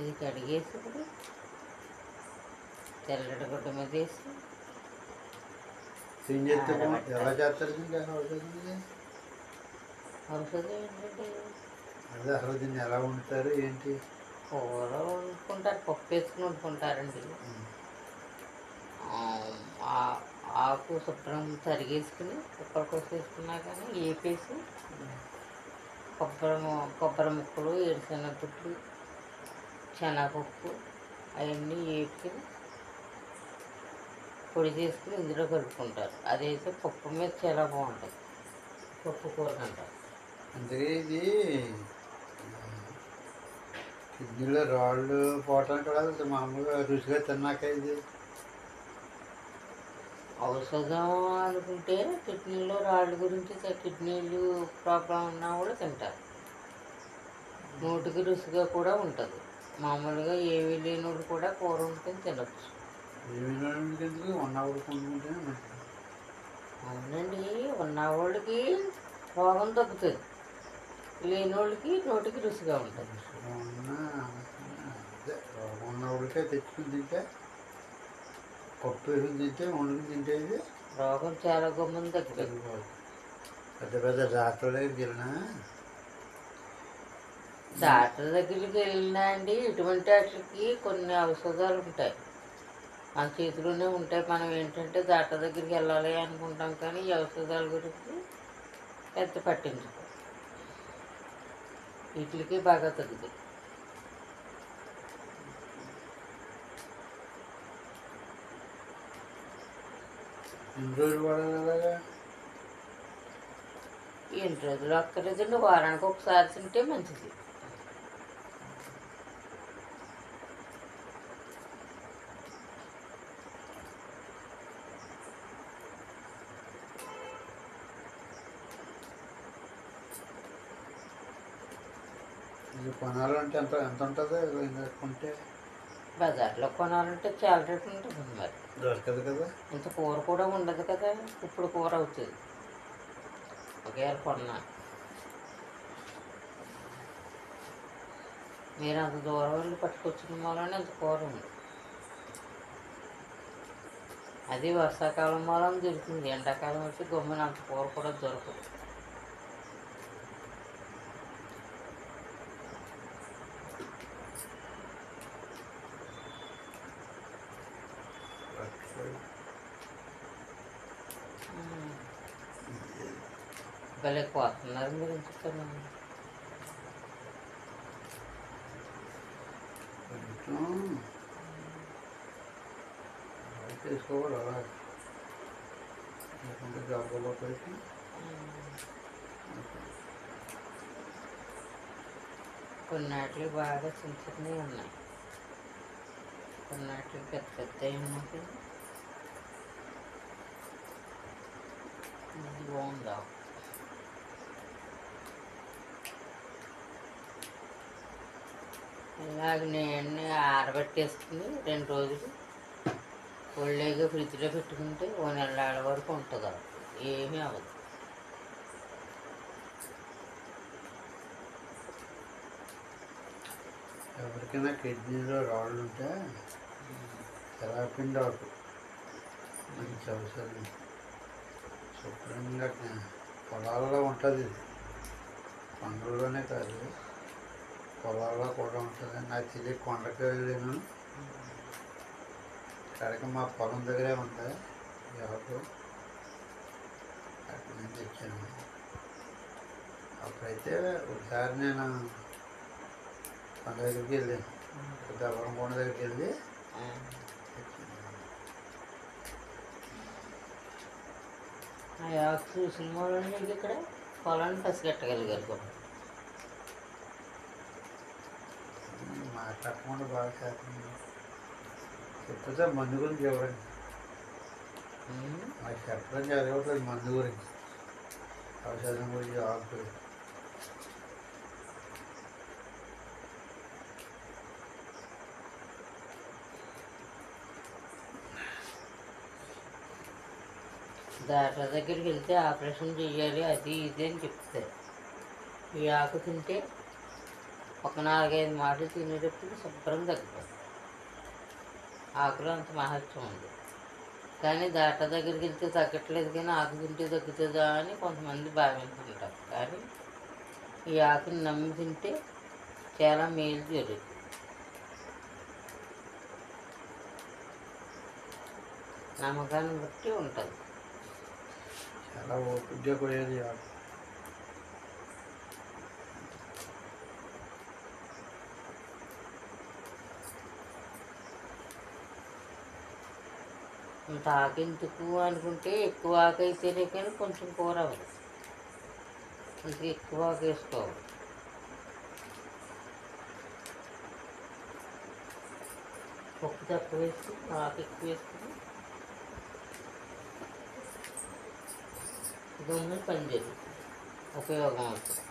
ఇది కడిగేసి ఇప్పుడు తెల్లటి గుడ్డ మీద వేసి? ఎలా చేస్తారు? ఔషధం ఏంటంటే? అదే అసలు దీన్ని ఎలా వండుతారు? ఏంటి? కూర వండుకుంటారు పప్పు వేసుకుని వండుకుంటారండి. ఆకు శుభ్రం తరిగేసుకుని కుక్కర్ కోసేసుకున్నా కానీ వేపేసి కొబ్బరి కొబ్బరి ముక్కలు ఏడుశనగ గుట్లు శనగపప్పు అవన్నీ వేపుకుని పొడి చేసుకుని ఇందులో కలుపుకుంటారు. అదైతే పప్పు మీద చాలా బాగుంటుంది పప్పు కూర అంటారు. అందుకే ఇది కిడ్నీలో రాళ్ళు పోవటానికి కూడా మామూలుగా రుచిగా తిన్నాక ఇది. ఔషధం అనుకుంటే కిడ్నీలో రాళ్ళ గురించి కిడ్నీలు ప్రాబ్లం ఉన్నా కూడా తింటారు. నోటికి రుచిగా కూడా ఉంటుంది. మామూలుగా ఏమీ లేనోడు కూడా కూర వండుకొని తినచ్చు. ఎందుకు? వన్ అవర్ కొనుక్కుంటేనే మంచిది. అవునండి ఉన్నవాళ్ళకి రోగం తగ్గుతుంది. లేనోళ్ళకి నోటికి రుచిగా ఉంటుంది. రోగం ఉన్నవాడికే తెచ్చుకుని తింటే పప్పు వేసుకుని తింటే వండుకుని తింటే రోగం చాలా గొమ్మని తగ్గుతుంది. పెద్ద పెద్ద డాక్టర్ దగ్గరికి వెళ్ళినా? డాక్టర్ దగ్గరికి వెళ్ళినా అండి ఇటువంటి వాటికి కొన్ని ఔషధాలు ఉంటాయి. మన చేతిలోనే ఉంటాయి. మనం ఏంటంటే డాక్టర్ దగ్గరికి వెళ్ళాలి అనుకుంటాం కానీ ఈ ఔషధాల గురించి పెద్ద పట్టించుకో. వీటికి బాగా తగ్గుతాయి. ఎన్ని రోజులు అక్కర్లేదండి వారానికి ఒకసారి తింటే మంచిది. కొనాలంటే ఎంత ఎంత ఉంటుంది? కొంటే? బజార్లో కొనాలంటే చాలా రేటు ఉంటుంది మరి. దొరకదు కదా. ఇంత కూర కూడా ఉండదు కదా. ఇప్పుడు కూర అవుతుంది. ఒకవేళ కొన్నా. మీరు అంత దూరం వెళ్ళి పట్టుకొచ్చిన మూలన ఇంత కూర ఉంది. అది వర్షాకాలం మూలం దొరుకుతుంది ఎండాకాలం వచ్చి గమ్మున అంత కూర కూడా దొరకదు. భలే కోస్తున్నారు. మీరు ఎంచుతాను కొంచెం అలా. లేకుంటే పెట్టి కొన్నాటికి బాగా చిన్న చిన్నవి ఉన్నాయి. కొన్నాటికి పెద్ద పెద్దవి ఉన్నాయి. ఇది బాగుందా? ఇలాగ నేను ఆరబెట్టేసుకుని రెండు రోజులు ఒళ్ళేగా ఫ్రిడ్జ్లో పెట్టుకుంటే ఓ నెల వరకు ఉంటుంది ఏమీ అవ్వదు. ఎవరికైనా కిడ్నీలో రాళ్ళు ఉంటే తెలాపిండి ఆకు. మంచి అవసరం. శుభ్రంగా పొలాల్లో ఉంటుంది. ఇది కొండల్లోనే కాదు. పొలాల్లో కూడా ఉంటుంది. నాకు తెలియ కొండకి వెళ్ళాను అక్కడికి మా పొలం దగ్గరే ఉంది ఈ అక్కడ అక్కడి నుంచి తెచ్చాను అప్పుడైతే ఒకసారి నేను కొండ దగ్గరికి వెళ్ళాను పెద్దవరం కొండ దగ్గరికి వెళ్ళి ఆ. ఇక్కడ పొలాన్ని పసిగట్టగలిగారు కూడా. మాట్లాడకుండా బాగా చేస్తున్నాను చెప్తే మందు గురించి ఎవరండి ఉమ్. నాకు చెప్పడం చదవట్లేదు మందు గురించి ఔషధం గురించి ఆకు గురించి డాక్టర్ దగ్గరికి వెళ్తే ఆపరేషన్ చేయాలి అది ఇది అని చెప్తారు ఈ ఆకు తింటే ఒక నాలుగైదు మాటలు తినేటప్పుడు శుభ్రం తగ్గిపోతుంది. ఆకులో అంత మహత్వం ఉంది. కానీ దాట దగ్గరికి వెళ్తే తగ్గట్లేదు కానీ ఆకు తింటే తగ్గుతుందా అని కొంతమంది భావించుకుంటారు. కానీ ఈ ఆకుని నమ్మి తింటే చాలా మేలు జరుగుతుంది. నమ్మకాన్ని బట్టి ఉంటుంది. చాలా ఓపికగా పోయేది ఆకు. ఇంత ఆకు ఎందుకు అనుకుంటే ఎక్కువ ఆకు అయితేనే కానీ కొంచెం కూర అవ్వదు. ఇంకా ఎక్కువ ఆకు వేసుకోవాలి పప్పు తక్కువ వేసి ఆకు ఎక్కువ వేసుకుని దొంగలు పని జరుగుతుంది ఉపయోగం అవుతుంది.